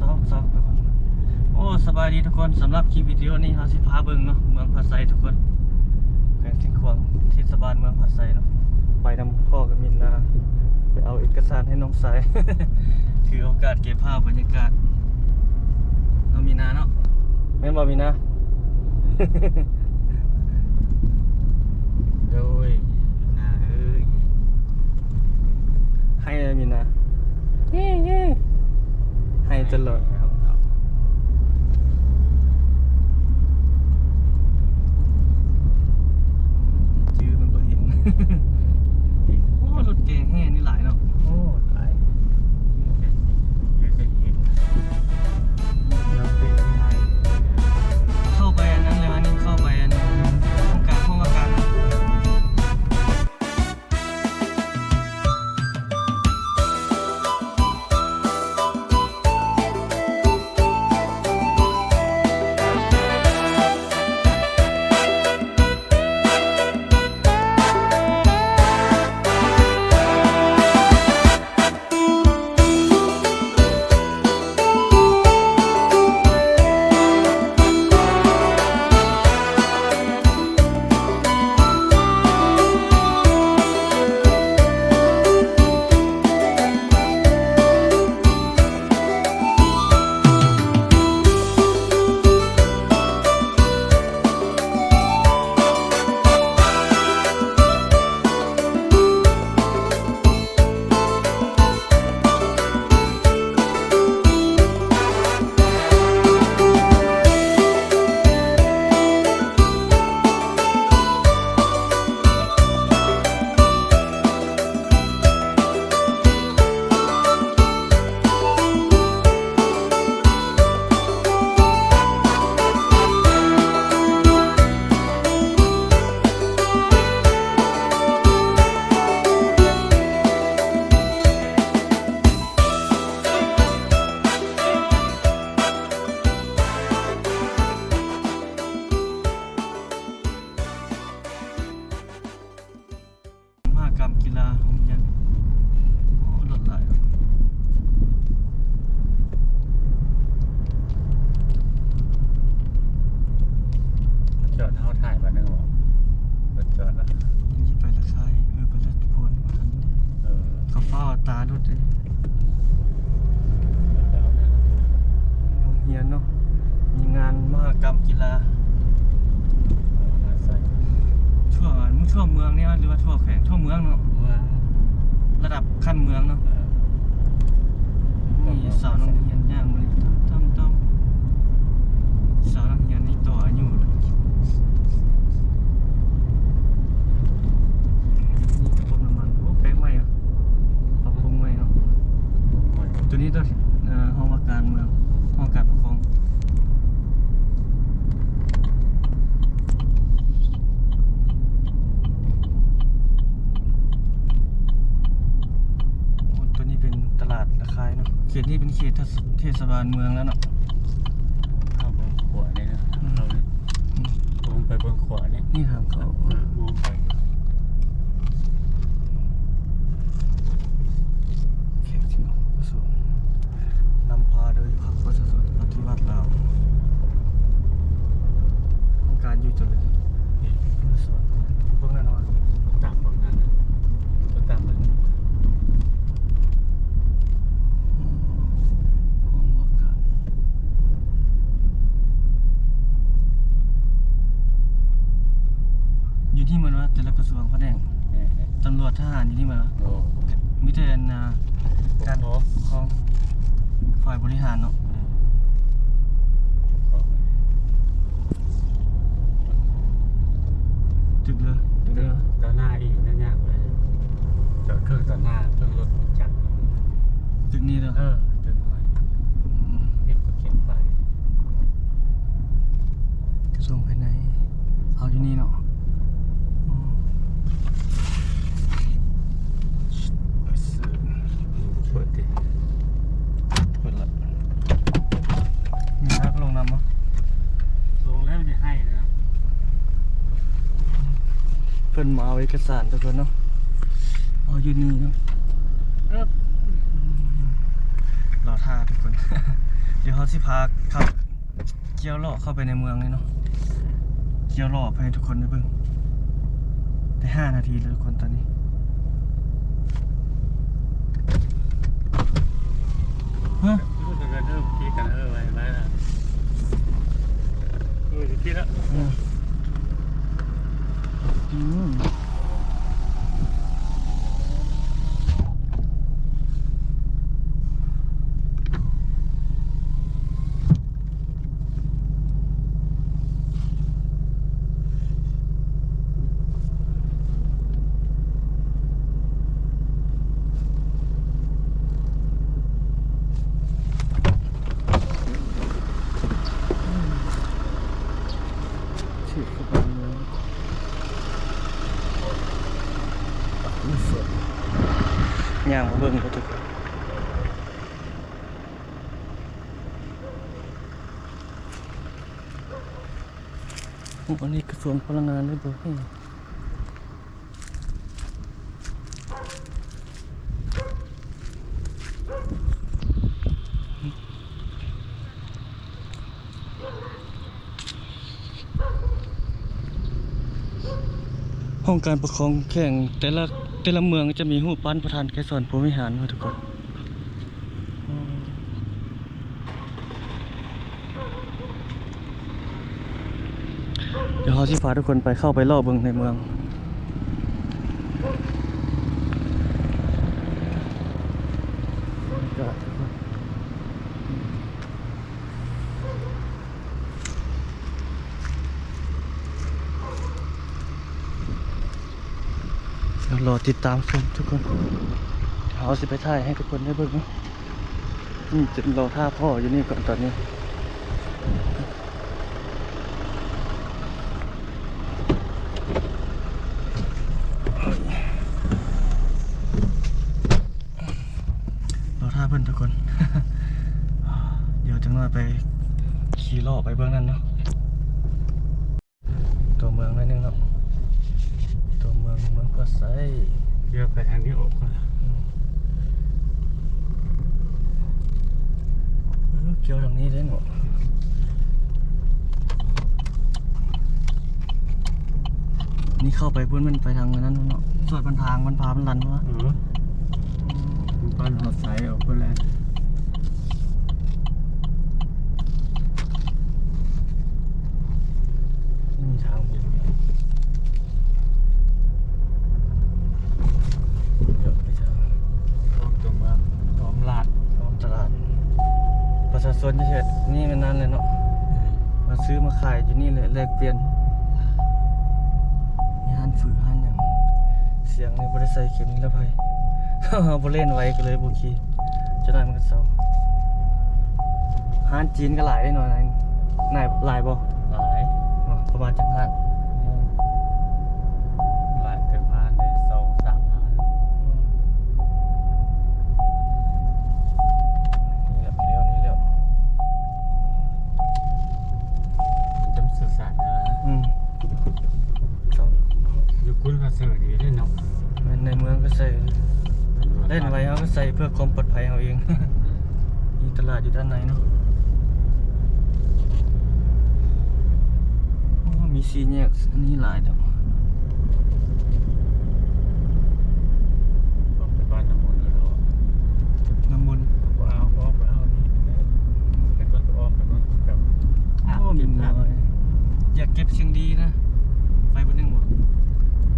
ซอกซอกทุกคนโอ้สบายดีทุกคนสำหรับคลิปวิดีโอนี้เฮาสิพาเบิ่งเนาะเมืองผัดไซทุกคนแขวงสิงห์ขวางเทศบาลเมืองผัดไซเนาะไปนำพ่อกับมินนาไปเอาเอกสารให้น้องสายถือโอกาสเก็บภาพบรรยากาศน้องมีนาเนาะแม่นบ่มีนา โดยนาเอ้ยให้เลยมีนาเฮ้เฮ้ ให้ตลอดชื่อมันก็เห็น โอ้รถเก๋งแห่นี่หลายเนาะ โอ้ ตารถเลยแล้วนะโรงเรียนเนาะ มีงานมหากรรมกีฬามาใส่ทั่วมึงทั่วเมืองเนี่ยหรือว่าทั่วแขวงทั่วเมืองเนาะว่าระดับขั้นเมืองเนาะเออมีสาวนักเรียนย่างมาเลยต้มต้มสาวนักเรียนนี่ต่ออายุเลยนี่กระป๋องน้ำมันโอ้แปลงใหม่อะปรับปรุงใหม่เนาะ ตัวนี้ตัวเอ่อห้องว่าการเมืองห้องการปกครองโอ้ตัวนี้เป็นตลาดราคายเนาะเขตนี้เป็นเขตเทศเทศบาลเมืองแล้วเนาะเข้าเบิ้งขวานี่นะเราเนี่ยอืมมุมไปเบิ้งขวานี่นี่ทางเขา เออมุมไป เขตที่นกระทรวงนำพาโดยพรรคประชาชนปฏิวัติลาวองค์การอยู่เจริญ นี่ กระทรวงพวกนั้นเนาะ ตามเบิ้งนั่นนะก็ตามมัน ห้องว่าการอยู่ที่มันว่าแต่ละกระทร วงพระแดงเนี่ยเนี่ยตำรวจทหารอยู่ที่มันวะโอ้มิเตอร์นาการปกครองฝ่ายบริหารเนาะตึกเรือตึกเรือต่อหน้าอีกนั่นยากเลยจอดเครื่องต่อหน้าเครื่องรถจักรตึกนี้เด้อเออตึงน้อยมเห็นก็เขียนไปกระทรวงภายในเอาอยู่นี่เนาะอืมเออสื่อ เปิดดิ เปิดละมีนักลงนำมั้ ลงแล้วมันจะให้นะ เพิ่นมาเอาเอกสารทุกคนเนาะเอาอยู่นี่เนาะเออรอท่าทุกคน เดี๋ยวเขาสิพาขับ เกี่ยวล้อเข้าไปในเมืองเลยเนาะเกี่ยวล้อไปให้ทุกคนได้เบิ่งได้ห้านาทีแล้วทุกคนตอนนี้ฮะรู้สึกกันเออพี่กันเออไว้ไว้ละเออพี่ละอืมอืมฉีดเข้าไปในเมือง สียย่างมาเบิ่งก็ทุกคนอันนี้กระทรวงพลังงานได้วยบ่ให้ห้องการปกครองแข่งแต่ละ แต่ละเมืองจะมีหูปั้นประธานแก่สอนผู้วิหารทุกคนเดี๋ยวเขาสิพาทุกคนไปเข้าไปรอบเบิ่งในเมือง ก็ทุกคน เดี๋ยวรอติดตามชมทุกคนเดี๋ยวเอาสิไปถ่ายให้ทุกคนได้เบิ่งนี่จะรอท่าพ่ออยู่นี่ก่อนตอนนี้รอท่าเพื่อนทุกคน เดี๋ยวจังหน่อยไปขี่ล้อไปเบื้องนั้นเนาะตัวเมืองนั่นนึงเนาะ มืองเมืองก็ใสเดี๋ยวไปทางนี้ออกก่อนละอืมเออเกี่ยวทางนี้ได้หนูนี่เข้าไปเพื่อนมันไปทางนั้นเนาะสวดบันทางมันพามันลันวะเออบ้านหอดสายออกไปแล้ว ไม่มีทางอยู่เดี๋ยวไปทาง ออกตัวเมืองล้อมลาด รอบตลาด ประชาชนเฉยๆนี่มันนั่นเลยเนาะมาซื้อมาขายอยู่นี่เลยแลกเปลี่ยนมีห้านฝือห้านอย่างเสียงในบริษัทเข็มนิรภัยบริเล่นไว้ก็เลยบุคีจะได้มันก็เศร้าห้านจีนก็หลายได้หน่อยนายนายหลายบ่หลายอ๋อประมาณจังห้าน อืมหลายเกือบพันเลยสองสามพัน นี่แหละเลี้ยวนี่เลี้ยว มันต้องสื่อสารนะ อืมจอด อยู่ คุณก็เสือดีเล่นเนาะในเมืองก็ใส่เล่นไว้เขาก็ใส่เพื่อความปลอดภัยเอาเอง มีตลาดอยู่ด้านในเนาะมีซีแยกอันนี้หลายแต่ยว บอกไปบ้านน้ำมนต์เลยเหรอ น้ำมนต์ ว้าวว้าวว้าวนี่เป็นต้นอ้อมเป็นต้นแบบ โอ้มีน้อยอยากเก็บเชียงดีนะ ไปบนหนึ่งหมด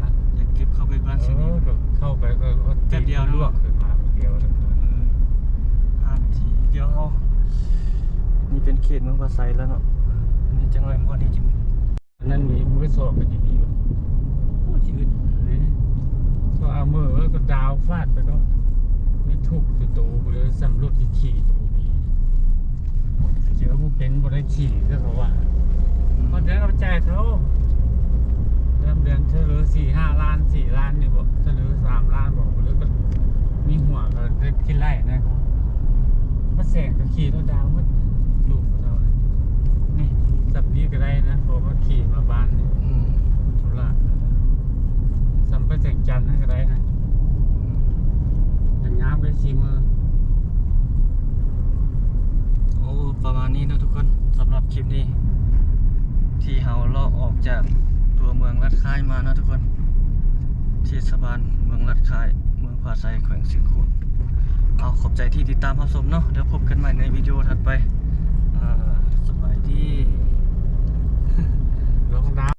ฮะ อยากเก็บเข้าไปบ้าน เอ เชียงดี อแบบเข้าไปก็ แป๊บเดียวนะ ลวกขึ้นมาแป๊บเดียวเลย เอออ่านทีเดียวเขานี่ เป็นเขตเมืองภาษาแล้วเนาะอันนี้จังหวัดมอนี่จริงอันนั้นมีมือสอบกันอย่างนี้โอ้ที่อื่นนี่ก็เอามือแล้วก็ดาวฟาดไปก็ไม่ทุกตัวโตไปเลยสำรวจที่ขี่ตัวนี้เจอผู้เป็นบ่ได้ขี่ก็เพราะว่าเพราะเดือนเราจ่ายเขาเดือนเดือนเธอเหลือสี่ห้าล้านสี่ล้านนี่บอกเธอเหลือสามล้านบอกแล้วก็มีหัวก็ได้กินไร่นะครับมาแสงก็ขี่รถดาวมัน สับนี้ก็ได้นะผมก็ขี่มาบ้านอืมธุระสัมปจัญจันทร์นั่นก็ได้นะยังงามไปสีมือโอ้ประมาณนี้นะทุกคนสำหรับคลิปนี้ ที่เฮาเลาะออกจากตัวเมืองลัดคายมานะทุกคนเทศบาลเมืองลัดคาย เมืองผาไซแขวงสิงขุนเอาขอบใจที่ติดตามรับชมเนาะเดี๋ยวพบกันใหม่ในวิดีโอถัดไปสบายดี แลงน้